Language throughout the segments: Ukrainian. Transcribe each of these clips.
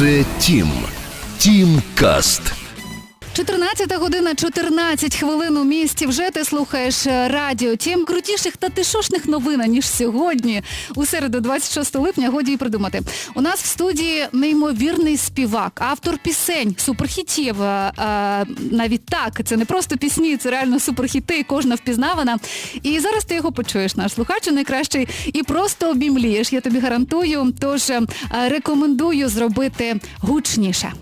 Це Тім. Тім. 14 година 14 хвилин у місті. Вже ти слухаєш е, радіо. Тім крутіших та тишошних новин, ніж сьогодні. У середу, 26 липня, годі й придумати. У нас в студії неймовірний співак, автор пісень, суперхітів. Е, е, Навіть так, це не просто пісні, це реально суперхіти, кожна впізнавана. І зараз ти його почуєш, наш слухач найкращий, і просто обімлієш. Я тобі гарантую. Тож рекомендую зробити гучніше.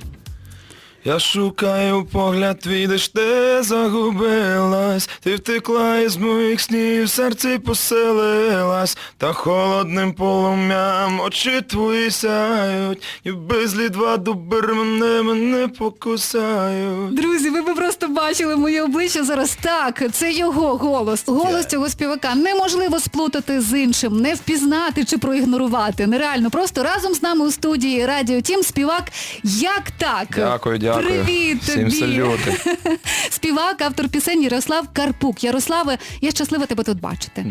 Я шукаю погляд твій, де ж ти загубилась, ти втекла із моїх снів, в серці поселилась, та холодним полум'ям очі твої сяють, і безлі два дубер мене, мене покусають. Друзі, ви б просто бачили моє обличчя зараз. Так, це його голос. Голос цього співака неможливо сплутати з іншим, не впізнати чи проігнорувати. Нереально. Просто разом з нами у студії Радіо Тім співак Як так? Дякую, дякую. Привіт Всім тобі. салюти. Співак, автор пісень Ярослав Карпук. Ярославе, я щаслива тебе тут бачити.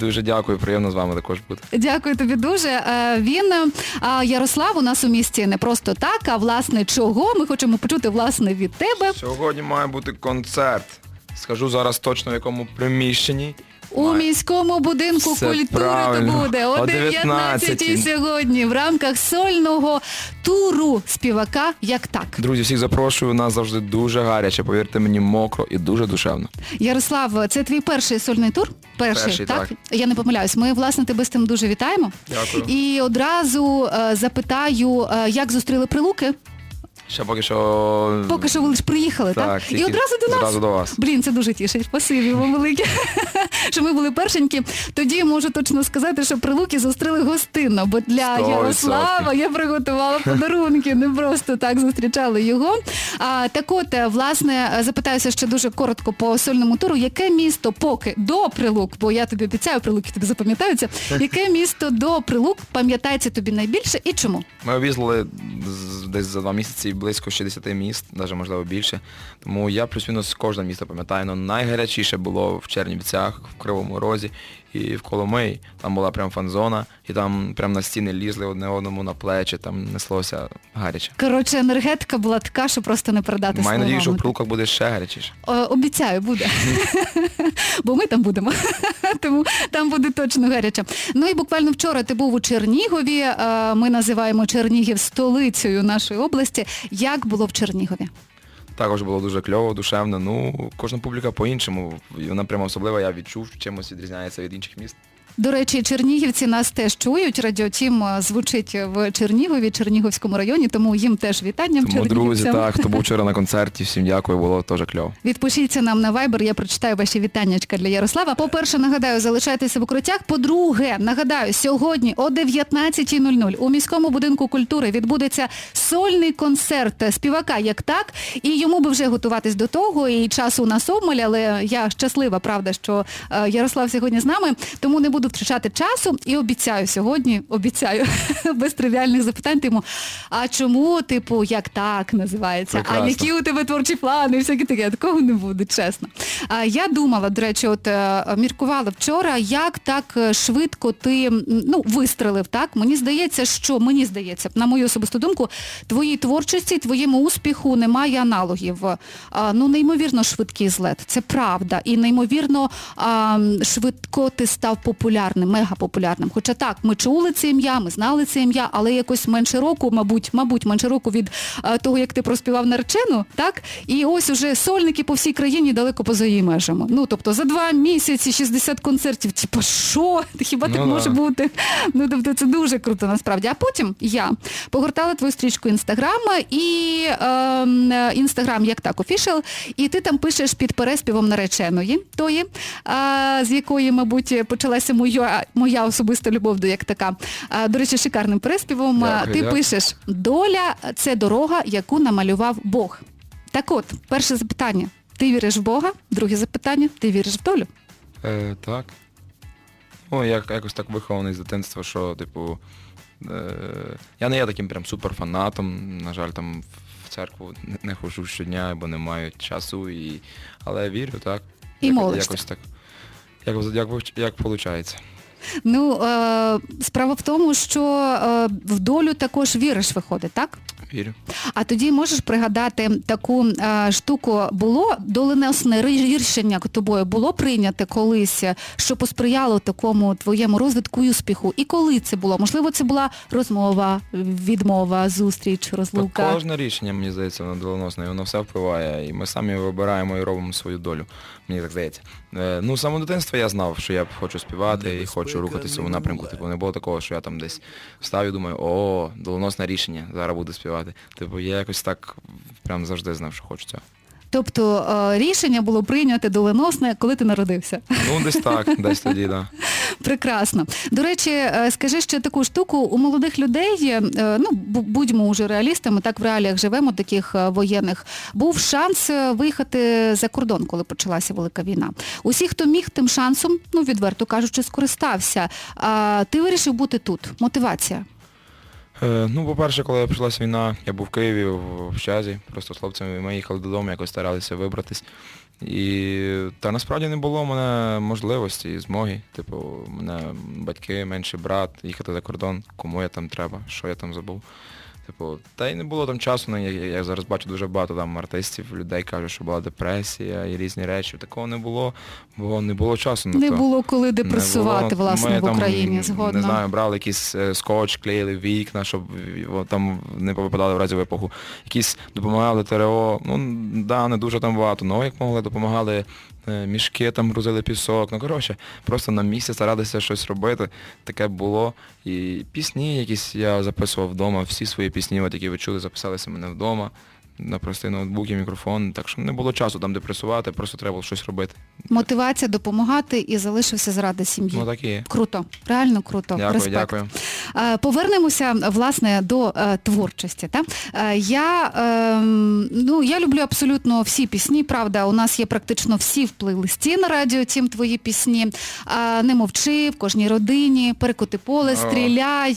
Дуже дякую, приємно з вами також бути. Дякую тобі дуже. Е, Він е, Ярослав у нас у місті не просто так, а власне чого. Ми хочемо почути власне від тебе. Сьогодні має бути концерт. Скажу зараз точно в якому приміщенні. У міському будинку Все культури то буде о О 19 19-й. сьогодні в рамках сольного туру співака Як так. Друзі, всіх запрошую, у нас завжди дуже гаряче, повірте мені, мокро і дуже душевно. Ярослав, це твій перший сольний тур? Перший, Перший, так? так. Я не помиляюсь. Ми, власне, тебе з тим дуже вітаємо. Дякую. І одразу е, запитаю, е, як зустріли прилуки? Ще поки що. Поки що ви лише приїхали, так? Так, І тільки одразу до нас. зразу до вас. Блін, це дуже тішить. Спасибі вам велике, що ми були першенькі. Тоді можу точно сказати, що прилуки зустріли гостинно, бо для Сто Ярослава відсотків. я приготувала подарунки, не просто так зустрічали його. А, так от, е, власне, е, запитаюся ще дуже коротко по сольному туру, яке місто поки до прилук, бо я тобі обіцяю, прилуки тобі запам'ятаються, яке місто до прилук пам'ятається тобі найбільше і чому? Ми об'їздили з- десь за два місяці близько 60 міст, навіть можливо більше. Тому я плюс-мінус кожне місто пам'ятаю. Но найгарячіше було в Чернівцях, в Кривому Розі і в Коломиї. Там була прям фан-зона, і там прям на стіни лізли одне одному на плечі, там неслося гаряче. Коротше, енергетика була така, що просто не передати Маю надію, що в словами. прилуках буде ще гарячіше. Е, Обіцяю, буде. Бо ми там будемо. Тому там буде точно гаряче. Ну і буквально вчора ти був у Чернігові. Е, Ми називаємо Чернігів столицею нашої області. Як було в Чернігові? Також було дуже кльово, душевно. Ну, кожна публіка по-іншому. Вона прямо особлива, я відчув, чимось відрізняється від інших міст. До речі, чернігівці нас теж чують. Радіотім е, звучить в Чернігові, Чернігівському районі, тому їм теж вітання Тому, друзі, так, хто був вчора на концерті, всім дякую, було теж кльово. Відпишіться нам на Viber, я прочитаю ваші вітаннячка для Ярослава. По-перше, нагадаю, залишайтеся в укриттях. По-друге, нагадаю, сьогодні о 19.00 у міському будинку культури відбудеться сольний концерт співака як так, і йому би вже готуватись до того, і часу у нас обмаль, але я щаслива, правда, що е, Ярослав сьогодні з нами, тому не буду втрачати часу і обіцяю сьогодні, обіцяю, без тривіальних запитань йому, а чому, типу, як так називається? Прекрасно. А які у тебе творчі плани, і всяке таке, такого не буде, чесно. А, я думала, до речі, от е, міркувала вчора, як так е, швидко ти ну, вистрелив, так? Мені здається, що, мені здається, на мою особисту думку, твоїй творчості, твоєму успіху немає аналогів. А, ну, неймовірно швидкий злет, це правда. І неймовірно а, швидко ти став популярним, мегапопулярним. Хоча так, ми чули це ім'я, ми знали це ім'я, але якось менше року, мабуть, мабуть, менше року від а, того, як ти проспівав наречену, так? І ось уже сольники по всій країні далеко поза її межами. Ну, тобто за два місяці 60 концертів, типу, що? Хіба так Ну, да. може бути? Ну, тобто це дуже круто насправді. А потім я погортала твою стрічку інстаграма і ем, е, інстаграм як так офішал, і ти там пишеш під переспівом нареченої тої, а, з якої, мабуть, почалася моя, моя особиста любов до як така. До речі, шикарним переспівом. А, Дякую, ти дякую. пишеш Доля це дорога, яку намалював Бог. Так от, перше запитання. Ти віриш в Бога? Друге запитання, ти віриш в долю? Е, так. Ну, я якось так вихований з дитинства, що, типу, е, я не є таким прям суперфанатом, на жаль, там в церкву не- ходжу щодня, бо не маю часу, і... але вірю, так. І Як- молишся. Якось так. Як, як, як виходить. Ну, е, справа в тому, що е, в долю також віриш, виходить, так? Вірю. А тоді можеш пригадати таку е, штуку, було доленосне рішення тобою було прийняте колись, е, що посприяло такому твоєму розвитку і успіху? І коли це було? Можливо, це була розмова, відмова, зустріч, розлука? кожне рішення, мені здається, воно доленосне, і воно все впливає. І ми самі вибираємо і робимо свою долю, мені так здається. Е, ну, з самого дитинства я знав, що я хочу співати і хочу рухатися у напрямку. Типу, не було такого, що я там десь встав і думаю, о, доленосне рішення, зараз буду співати. Типу, я якось так прям завжди знав, що хочу цього. Тобто е, рішення було прийняте доленосне, коли ти народився. Ну, десь так, десь тоді, так. Да. Прекрасно. До речі, е, скажи ще таку штуку, у молодих людей, е, ну, будьмо уже реалістами, так в реаліях живемо, таких е, воєнних, був шанс е, виїхати за кордон, коли почалася велика війна. Усі, хто міг тим шансом, ну, відверто кажучи, скористався. А ти вирішив бути тут. Мотивація. Е, ну, по-перше, коли почалася війна, я був в Києві, в общазі, просто з хлопцями, ми їхали додому, якось старалися вибратись. І та насправді не було в мене можливості і змоги. Типу, у мене батьки, менший брат, їхати за кордон, кому я там треба, що я там забув. Типу, та й не було там часу, ну, я, я зараз бачу дуже багато там артистів, людей кажуть, що була депресія і різні речі. Такого не було, бо не було часу на Не то. було коли депресувати, було. власне, Ми в там, Україні, згодно. Не знаю, брали якийсь е, скотч, клеїли вікна, щоб там не попадали в разі випуху. Якісь допомагали ТРО. Ну, да, не дуже там багато, але як могли, допомагали мішки, там грузили пісок. Ну, коротше, просто на місці старалися щось робити. Таке було. І пісні якісь я записував вдома, всі свої пісні, от, які ви чули, записалися мене вдома. На простий ноутбук і мікрофон, так що не було часу там депресувати, просто треба було щось робити. Мотивація допомагати і залишився заради сім'ї. Ну так і є. Круто, реально круто. Дякую, Респект. дякую. Е, Повернемося власне до е, творчості. Та? Е, я, ем, ну, я люблю абсолютно всі пісні, правда, у нас є практично всі в плейлисті на радіо, тім твої пісні. Не мовчи, в кожній родині, перекоти поле, стріляй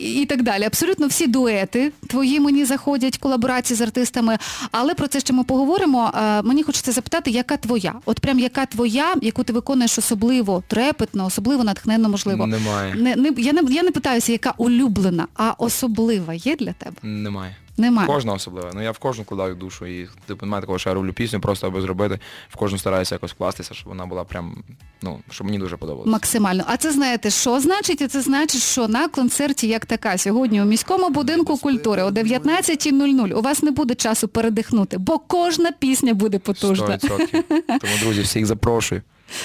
і так далі. Абсолютно всі дуети твої мені заходять, колаборації з артистами. Але про це ще ми поговоримо. Мені хочеться запитати, яка твоя? От прям яка твоя, яку ти виконуєш особливо трепетно, особливо натхненно, можливо. Немає. Не, не, я, не, я не питаюся, яка улюблена, а особлива є для тебе? Немає. Немає. Кожна особлива. Ну я в кожну вкладаю душу і типу немає такого, що я роблю пісню, просто аби зробити. В кожну стараюся якось вкластися, щоб вона була прям, ну, щоб мені дуже подобалося. Максимально. А це знаєте, що значить? І Це значить, що на концерті як така сьогодні у міському будинку культури о 19.00 у вас не буде часу передихнути, бо кожна пісня буде потужна. 100%. Тому, друзі, всіх запрошую.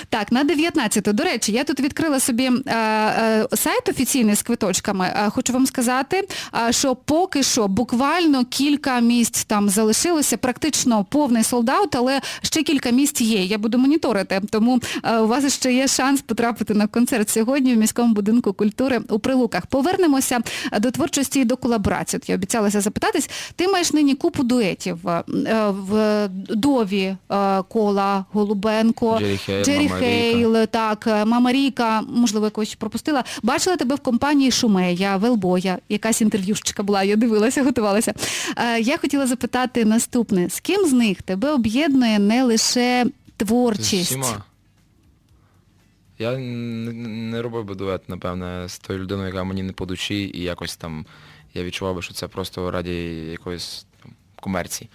Так, на 19-ту. До речі, я тут відкрила собі е, е, сайт офіційний з квиточками. Е, хочу вам сказати, е, що поки що буквально кілька місць там залишилося, практично повний солдат, але ще кілька місць є. Я буду моніторити. Тому е, у вас ще є шанс потрапити на концерт сьогодні в міському будинку культури у Прилуках. Повернемося до творчості і до колаборації. От я обіцялася запитатись. Ти маєш нині купу дуетів е, в Дові, е, Кола, Голубенко. Джері Джері Хейл, так, е, Мама Ріка, можливо, якось пропустила. Бачила тебе в компанії Шумея, Велбоя, якась інтерв'юшечка була, я дивилася, готувалася. Е, Я хотіла запитати наступне, з ким з них тебе об'єднує не лише З творчість? всіма. Я не, не робив би дует, напевне, з тою людиною, яка мені не по душі, і якось там я відчував би, що це просто раді якоїсь там, комерції.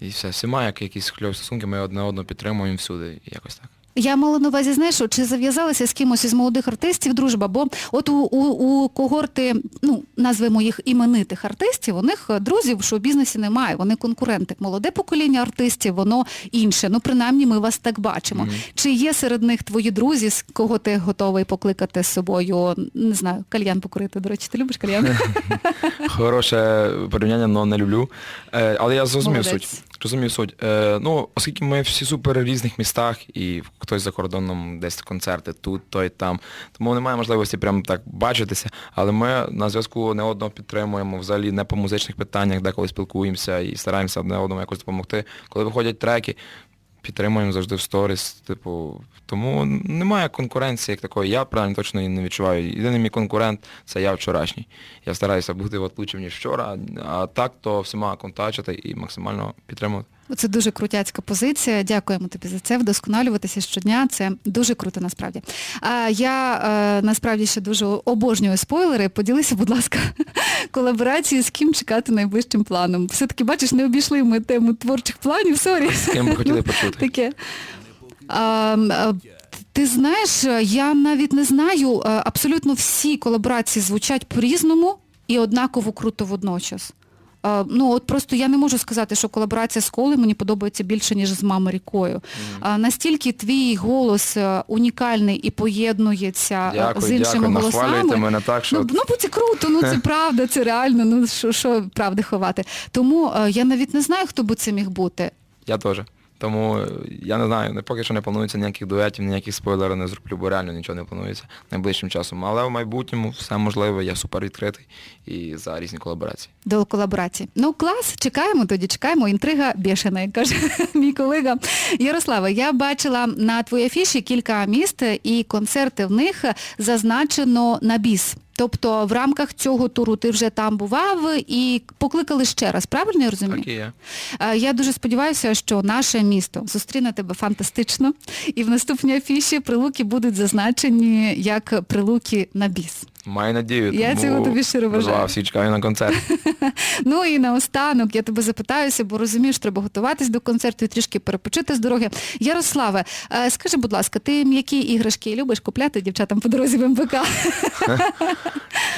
І все, всіма, як якісь кльові стосунки, ми одне одного підтримуємо всюди, якось так. Я мала на увазі, знаєш, чи зав'язалася з кимось із молодих артистів дружба, бо от у, у, у когорти, ну, назвемо їх іменитих артистів, у них е, друзів в шоу-бізнесі немає, вони конкуренти. Молоде покоління артистів, воно інше. Ну, принаймні, ми вас так бачимо. Мгм. Чи є серед них твої друзі, з кого ти готовий покликати з собою, не знаю, кальян покурити? До речі, ти любиш кальян? Хороше порівняння, але не люблю. Е, але я зрозумів суть. Розумію суть. Е, ну, оскільки ми всі супер в різних містах і хтось за кордоном десь концерти тут, той там. Тому немає можливості прямо так бачитися. Але ми на зв'язку не одного підтримуємо, взагалі не по музичних питаннях, деколи спілкуємося і стараємося одне одному якось допомогти. Коли виходять треки, підтримуємо завжди в сторіс. Типу, тому немає конкуренції як такої. Я правильно точно її не відчуваю. Єдиний мій конкурент це я вчорашній. Я стараюся бути лучшим, ніж вчора, а так то всіма контачити і максимально підтримувати. Це дуже крутяцька позиція. Дякуємо тобі за це. Вдосконалюватися щодня. Це дуже круто насправді. А я е, насправді ще дуже обожнюю спойлери. Поділися, будь ласка, колаборації з ким чекати найближчим планом. Все-таки, бачиш, не обійшли ми тему творчих планів, сорі. З ким би хотіли Ну, почути? Таке. А, ти знаєш, я навіть не знаю, абсолютно всі колаборації звучать по-різному і однаково круто водночас. Ну, от просто я не можу сказати, що колаборація з колою мені подобається більше, ніж з мамою рікою. А, настільки твій голос е, унікальний і поєднується е, Дякую, з іншими дякую, голосами. мене так, що... Ну, ну, бо це круто, ну це правда, це реально, ну що, що правди ховати. Тому е, я навіть не знаю, хто би це міг бути. Я теж. Тому е, я не знаю, поки що не планується ніяких дуетів, ніяких спойлерів не зроблю, бо реально нічого не планується найближчим часом. Але в майбутньому все можливе, я супер відкритий і за різні колаборації. До колаборації. Ну, клас, чекаємо тоді, чекаємо. Інтрига бешена, як каже мій колега. Ярослава, я бачила на твоїй афіші кілька міст і концерти в них зазначено на біс. Тобто в рамках цього туру ти вже там бував і покликали ще раз, правильно я розумію? Так і є. Е, Я дуже сподіваюся, що наше місто зустріне тебе фантастично. І в наступній афіші прилуки будуть зазначені як прилуки на біс. Маю надію. Я цього тобі щиро бажаю. Всі чекаю на концерт. Ну і наостанок я тебе запитаюся, бо розумієш, треба готуватись до концерту і трішки перепочити з дороги. Ярославе, е, скажи, будь ласка, ти м'які іграшки любиш купляти дівчатам по дорозі в МВК?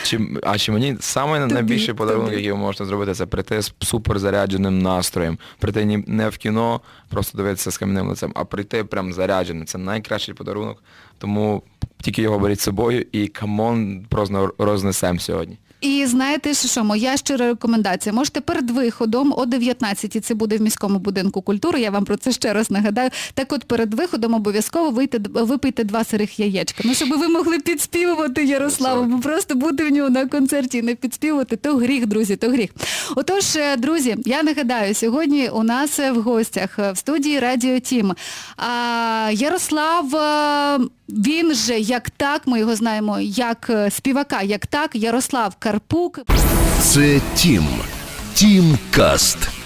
Чи, а чи мені саме найбільший подарунок, який можна можете зробити, це прийти з суперзарядженим настроєм. Прийти не в кіно, просто дивитися з кам'яним лицем, а прийти прям зарядженим. Це найкращий подарунок. Тому тільки його беріть з собою і камон просто рознесемо сьогодні. І знаєте що, моя щира рекомендація. Можете перед виходом о 19 це буде в міському будинку культури, я вам про це ще раз нагадаю. Так от перед виходом обов'язково вийти, випийте два сирих яєчка. Ну, щоб ви могли підспівувати Ярославу, бо просто бути в нього на концерті і не підспівувати, то гріх, друзі, то гріх. Отож, е, друзі, я нагадаю, сьогодні у нас в гостях е, в студії Радіо Тім. Ярослав, е, він же як так, ми його знаємо, як е, співака, як так, Ярослав Карпук. Це Тім. Тім Каст.